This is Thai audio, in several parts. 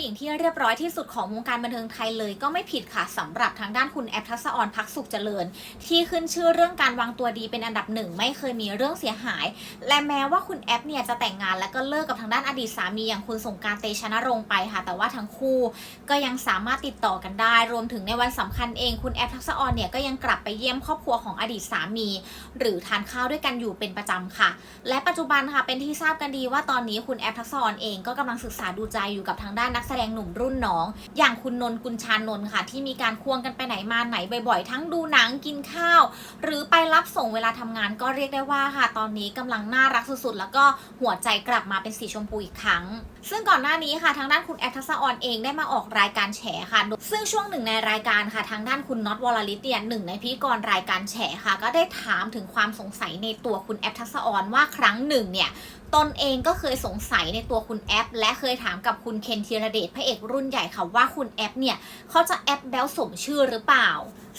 ผู้หญิงที่เรียบร้อยที่สุดของวงการบันเทิงไทยเลยก็ไม่ผิดค่ะสำหรับทางด้านคุณแอฟทักษออนพักสุขเจริญ ที่ขึ้นชื่อเรื่องการวางตัวดีเป็นอันดับหนึ่งไม่เคยมีเรื่องเสียหาย และแม้ว่าคุณแอฟเนี่ยจะแต่งงานและก็เลิกกับทางด้านอดีตสามีอย่างคุณสงการเตชะนรงค์ไปค่ะ แต่ว่าทั้งคู่ก็ยังสามารถติดต่อกันได้ รวมถึงในวันสำคัญเองคุณแอฟทักษออนเนี่ยก็ยังกลับไปเยี่ยมครอบครัวของอดีตสามี หรือทานข้าวด้วยกันอยู่เป็นประจำค่ะ และปัจจุบันค่ะเป็นที่ทราบกันดีว่าตอนนี้คุณแอฟทักษออนเองก็กำลังศึกษาดูใจอยู่กับทางด้านนักแสดงหนุ่มรุ่นน้อง อย่างคุณนนท์กุลชานนท์ค่ะ ที่มีการควงกันไปไหนมาไหนบ่อยๆ ทั้งดูหนังกินข้าว หรือไปรับส่งเวลาทำงานก็เรียกได้ว่าค่ะ ตอนนี้กำลังน่ารักสุดๆ แล้วก็หัวใจกลับมาเป็นสีชมพูอีกครั้ง ซึ่งก่อนหน้านี้ค่ะทางด้านคุณแอทักษะออนเองได้มาออกรายการแฉค่ะ ซึ่งช่วงหนึ่งในรายการค่ะทางด้านคุณน็อตวอลลิตเนี่ยหนึ่งในพิธีกรรายการแฉค่ะ ก็ได้ถามถึงความสงสัยในตัวคุณแอทักษะออนว่าครั้งหนึ่งเนี่ย ตนเองก็เคยสงสัยในตัวคุณแอป และเคยถามกับคุณเคนธีรเดชพระเอกรุ่นใหญ่ค่ะว่าคุณแอปเนี่ยเขาจะแอปแบลสมชื่อหรือเปล่า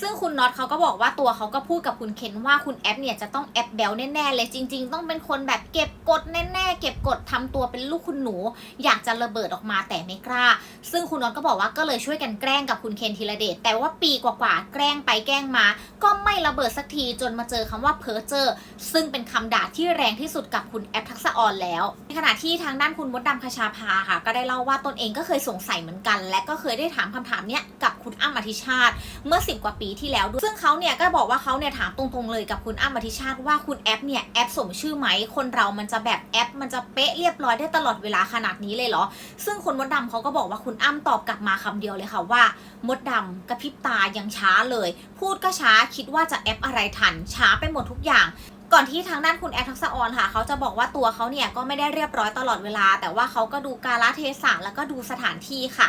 ซึ่งคุณน็อตเขาก็บอกว่าตัวเขาก็พูดกับคุณเคนว่าคุณแอปเนี่ยจะต้องแอปแบลแน่ๆเลยจริง ๆ ต้องเป็นคนแบบเก็บกดแน่ๆเก็บกดทำตัวเป็นลูกคุณหนู อยากจะระเบิดออกมาแต่ไม่กล้า ซึ่งคุณน็อตก็บอกว่าก็เลยช่วยกันแกล้งกับคุณเคนธีรเดชแต่ว่าปีกว่าๆแกล้งไปแกล้งมา ก็ไม่ระเบิดสักทีจนมาเจอคำว่าเพอเจอร์ซึ่งเป็นคำด่าที่แรงที่สุดกับคุณแอปทักษะออนแล้ว ในขณะที่ทางด้านคุณมดดำคชาภาค่ะ ก็ได้เล่าว่าตนเองก็เคยสงสัยเหมือนกัน และก็เคยได้ถามคำถามเนี้ยกับ คุณอ้ำอธิชาติเมื่อ 10 กว่าปีที่แล้วด้วยซึ่งเขาเนี่ยก็บอกว่าเขาเนี่ยถามตรงๆเลยกับคุณอ้ำอธิชาติว่าคุณแอปเนี่ยแอปสมชื่อไหมคนเรามันจะแบบแอป มันจะเป๊ะเรียบร้อยได้ตลอดเวลาขนาดนี้เลยเหรอ ซึ่งคุณมดดำเขาก็บอกว่าคุณอ้ำตอบกลับมาคำเดียวเลยค่ะว่ามดดำกระพริบตายังช้าเลย พูดก็ช้าคิดว่าจะแอปอะไรทันช้าไปหมดทุกอย่างก่อนที่ทางด้านคุณแอฟทักษะออนค่ะ เขาจะบอกว่าตัวเขาเนี่ยก็ไม่ได้เรียบร้อยตลอดเวลา แต่ว่าเขาก็ดูกาลเทศะแล้วก็ดูสถานที่ค่ะ